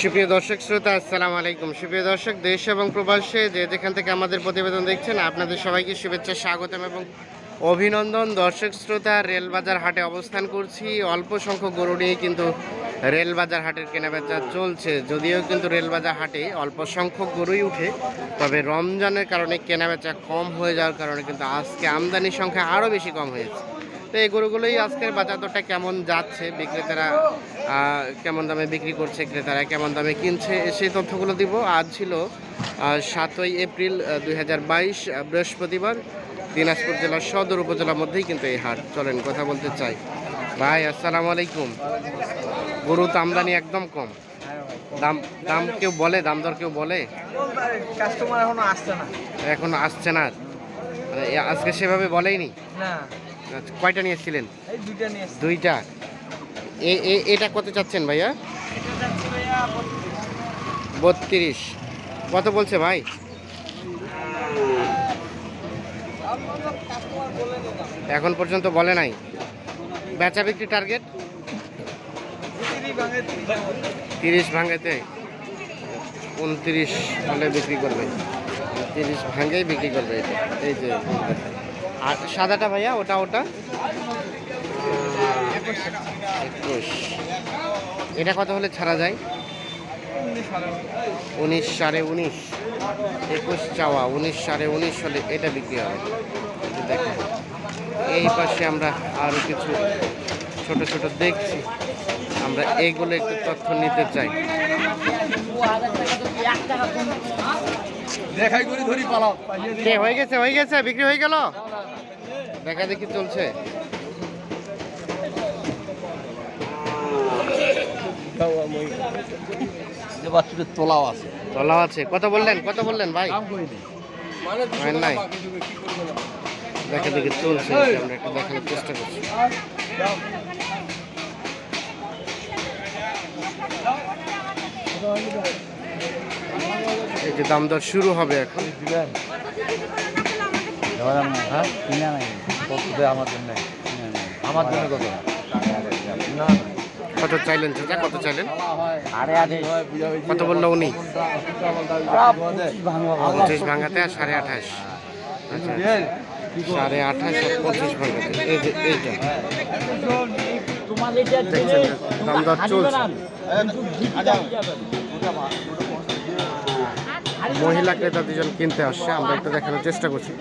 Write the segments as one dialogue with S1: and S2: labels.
S1: সুপ্রিয় দর্শক শ্রোতা, আসসালামু আলাইকুম। সুপ্রিয় দর্শক, দেশ এবং প্রবাসে যে যেখান থেকে আমাদের প্রতিবেদন দেখছেন, আপনাদের সবাইকে শুভেচ্ছা, স্বাগতম এবং অভিনন্দন। দর্শক শ্রোতা, রেলবাজার হাটে অবস্থান করছি। অল্প সংখ্যক গরু নিয়ে কিন্তু রেলবাজার হাটের কেনাবেচা চলছে। যদিও কিন্তু রেলবাজার হাটে অল্প সংখ্যক গরুই উঠে, তবে রমজানের কারণে কেনাবেচা কম হয়ে যাওয়ার কারণে কিন্তু আজকে আমদানির সংখ্যা আরও বেশি কম হয়েছে। তো এই গরুগুলোই আজকের বাজার দরটা কেমন যাচ্ছে? বিক্রেতারা কেমন দামে বিক্রি করছে ক্রেতারা কেমন দামে কিনছে? সেই তথ্যগুলো দিব। আজ ছিল সাতই এপ্রিল দুই হাজার বাইশ বৃহস্পতিবার। দিনাজপুর জেলার সদর উপজেলার মধ্যেই কিন্তু এই হাট। চলেন কথা বলতে চাই। ভাই আসসালামু আলাইকুম। গরু তো আমদানি একদম কম। দাম দাম কেউ বলে? দাম দর কেউ বলে?
S2: কাস্টমার এখনও আসছে না।
S1: এখন আসছে না? আজকে সেভাবে বলেইনি?
S2: না।
S1: আচ্ছা, কয়টা নিয়েছিলেন
S2: দুইটা নিয়ে এসছি।
S1: দুইটা? এটা কত চাচ্ছেন ভাইয়া? বত্রিশ। কত বলছে ভাই? এখন পর্যন্ত বলে নাই। বেচা বিক্রি টার্গেট?
S2: তিরিশ ভাঙে তিরিশ।
S1: তিরিশ ভাঙেতে? উনত্রিশ হলে বিক্রি করবে। তিরিশ ভাঙেই বিক্রি করবে। এটা এই যে। আর সাদাটা ভাইয়া ওটা ওটা? একুশ। এটা কত হলে ছাড়া যায়? উনিশ সাড়ে উনিশ। একুশ চাওয়া উনিশ সাড়ে উনিশ হলে এটা বিক্রি হয় দেখেন। এই পাশে আমরা আরও কিছু ছোট ছোট দেখছি। আমরা এইগুলো একটু তথ্য নিতে চাই।
S2: দেখাই করে ধরি পালাও।
S1: কে হয়ে গেছে হয়ে গেছে বিক্রি হয়ে গেল? দেখা দেখি চলছে।
S2: তোলাও আছে।
S1: তলা আছে। কত বললেন? কত বললেন ভাই? হয় নাই। দেখা দেখি চলছে আমরা একটু দেখানোর চেষ্টা করছি। এই যে দাম দর শুরু হবে এখন।
S2: হ্যাঁ? আমার জন্য? আমার জন্য কত?
S1: কত চাইলেন? চাচা কত চাইলেন? কত বলল উনি? পঁচিশ ভাঙাতে আর সাড়ে আঠাশ। আচ্ছা। সাড়ে আঠাশ আর পঁচিশ ভাঙাতে এই যে এইটা। দাম দর চলছে। মহিলা ক্রেতা দুজন কিনতে আসছে, আমরা একটু দেখানোর চেষ্টা করছি।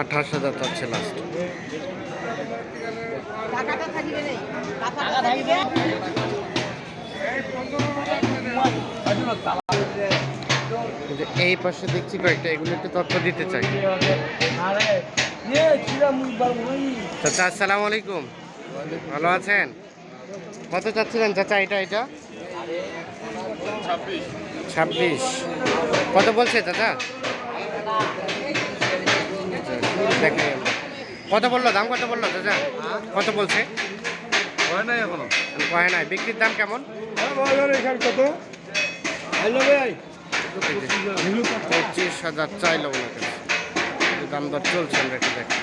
S1: আঠাশ হাজার চাচ্ছে লাস্ট
S3: টাকাটা থাকিবে টাকাটা থাকিবে।
S1: এই পাশে দেখছি কয়েকটা, এগুলো একটু তথ্য দিতে চাই। চাচা, আসসালামু আলাইকুম। ভালো আছেন? কত চাচ্ছিলেন চাচা এটা এটা? ছাব্বিশ। কত বলছে চাচা? কত বলল, দাম কত বলল চাচা? কত বলছে?
S2: হয় নাই
S1: এখনও? নাই। বিক্রির দাম কেমন? পঁচিশ হাজার চাইলো এই দাম দর চলছে আমরা একটু দেখি।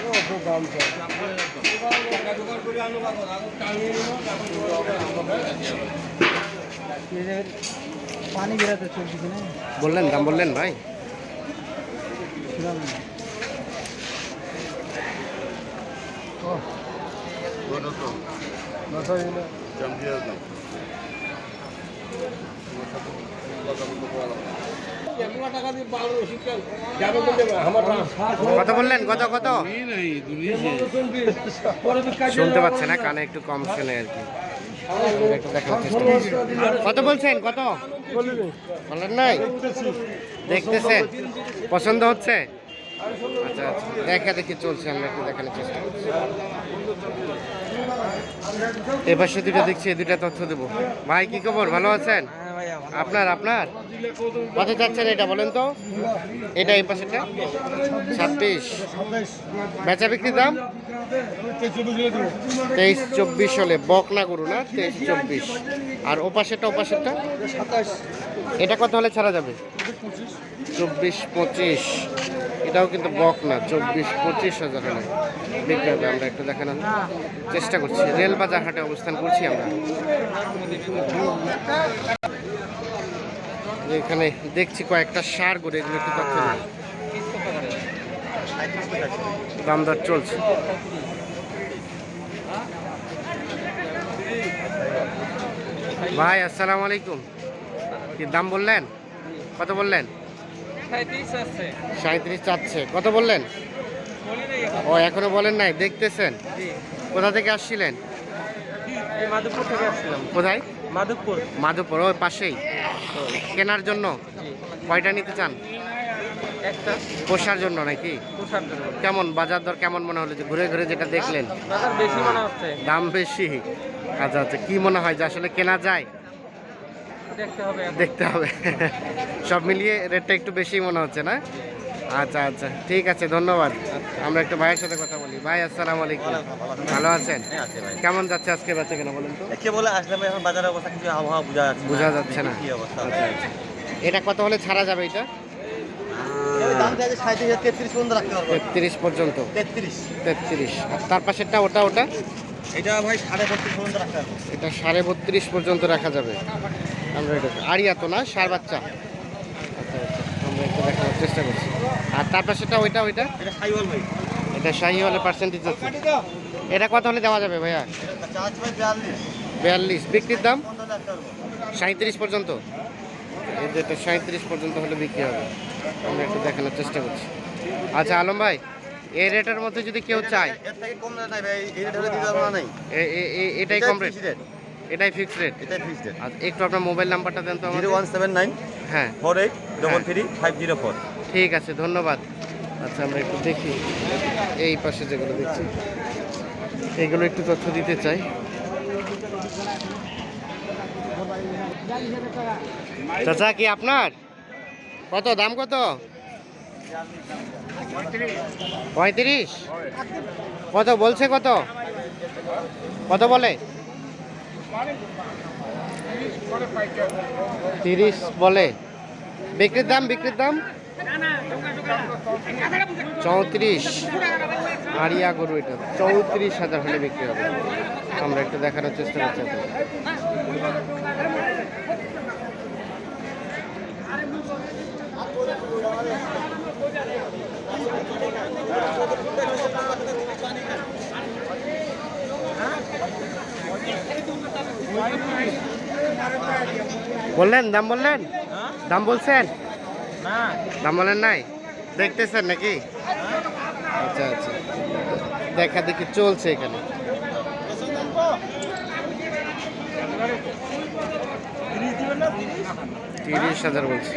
S2: পানি চলছে
S1: বললেন দাম বললেন ভাই। কত বললেন? কত কত? শুনতে পাচ্ছে না, কানে একটু কম শুনে আর কি। কত বলছেন? কত? বলেন নাই? দেখতেছেন? পছন্দ হচ্ছে? আচ্ছা আচ্ছা। দেখা দেখি চলছে, আমরা একটু দেখানোর চেষ্টা করছি। এবার সে দুটো দেখছি দুটা তথ্য দেবো। ভাই কি খবর? ভালো আছেন? আপনার আপনার? কত চাচ্ছেন এটা বলেন তো? এটা এই পাশেটা ছাব্বিশ। বেচা বিক্রির দাম? তেইশ চব্বিশ হলে বক না করু না? তেইশ চব্বিশ। আর ও পাশেরটা ও পাশেরটা? এটা কত হলে ছাড়া যাবে? চব্বিশ পঁচিশ। এটাও কিন্তু বক না, চব্বিশ, পঁচিশ হাজার হলে। বিক্রি আমরা একটু দেখানোর চেষ্টা করছি। রেল বাজার হাটে অবস্থান করছি আমরা। এখানে দেখছি কয়েকটা সার গরু এগুলো একটু তথ্য। দাম দর চলছে। ভাই, আসসালামু আলাইকুম। কি দাম বললেন? কত বললেন? সাঁত্রিশ চাচ্ছে। কত বললেন? ও এখনও বলেন নাই দেখতেছেন? কোথা থেকে আসছিলেন?
S2: মাধবপুর থেকে আসছিলাম।
S1: কোথায়?
S2: মাধবপুর।
S1: মাধবপুর ওই পাশেই। কেনার জন্য? কয়টা নিতে চান?
S2: একটা।
S1: পোষার জন্য নাকি?
S2: জন্য।
S1: কেমন বাজার দর কেমন মনে হলো? যে ঘুরে ঘুরে যেটা দেখলেন।
S2: বাজার বেশি মনে হচ্ছে।
S1: দাম বেশি। আচ্ছা আচ্ছা কি মনে হয় যে আসলে কেনা যায়?
S2: দেখতে হবে
S1: দেখতে হবে। সব মিলিয়ে রেটটা একটু বেশি মনে হচ্ছে না? আচ্ছা আচ্ছা ঠিক আছে ধন্যবাদ। আমরা একটু ভাইয়ের সাথে কথা বলি। ভাই আসসালামু আলাইকুম। ভালো আছেন?
S4: আছে ভাই।
S1: কেমন যাচ্ছে আজকে বেচা কেনা বলেন তো?
S4: কে বলে আসলাম এখন বাজারের অবস্থা কিছু আবহাওয়া বোঝা যাচ্ছে
S1: বোঝা যাচ্ছে না।
S4: কি অবস্থা?
S1: আচ্ছা আচ্ছা। এটা কত হলে ছাড়া যাবে এটা?
S4: তেত্রিশ পর্যন্ত
S1: তেত্রিশ পর্যন্ত?
S4: তেত্রিশ।
S1: তার পাশেরটা ওটা ওটা?
S4: এটা ভাই সাড়ে বত্রিশ পর্যন্ত পারব।
S1: এটা সাড়ে বত্রিশ পর্যন্ত রাখা যাবে। আমরা এটা আড়িয়া তো না সার বাচ্চা আচ্ছা আচ্ছা আমরা একটু দেখানোর চেষ্টা করছি। আর তারপর সেটা ওইটা ওইটা?
S4: এটা সাইওয়াল ভাই।
S1: এটা শাহি হলে পার্সেন্টেজ আছে এটা কত হলে দেওয়া যাবে ভাইয়া?
S4: বিয়াল্লিশ।
S1: বিক্রির দাম? সাঁত্রিশ পর্যন্ত। এই যেটা সাঁত্রিশ পর্যন্ত হলে বিক্রি হবে। আমরা একটু দেখানোর চেষ্টা করছি। আচ্ছা আলম ভাই এই রেটের মধ্যে যদি কেউ চায় এটাই কম রেট। এটাই ফিক্সড রেট
S4: এটাই ফিক্সড রেট
S1: আর একটু আপনার মোবাইল নাম্বারটা দেন তো আমাকে।
S4: জিরো ওয়ান সেভেন নাইন
S1: হ্যাঁ।
S4: Four eight double three five zero four
S1: ঠিক আছে ধন্যবাদ। আচ্ছা আমরা একটু দেখি। এই পাশে যেগুলো দেখছি। এইগুলো একটু তথ্য দিতে চাই। চাচা কি আপনার? কত দাম কত? পঁয়ত্রিশ। কত বলছে কত? কত বলে? তিরিশ বলে। বিক্রির দাম বিক্রির দাম? চৌত্রিশ। আরিয়া গরু এটা। চৌত্রিশ হাজার হলে বিক্রি হবে। আমরা একটু দেখানোর চেষ্টা করছি বললেন দাম বললেন? দাম বলছেন?
S2: না।
S1: দাম বলেন নাই? দেখতেছেন নাকি? আচ্ছা আচ্ছা। দেখা দেখি চলছে এখানে। তিরিশ হাজার বলছে।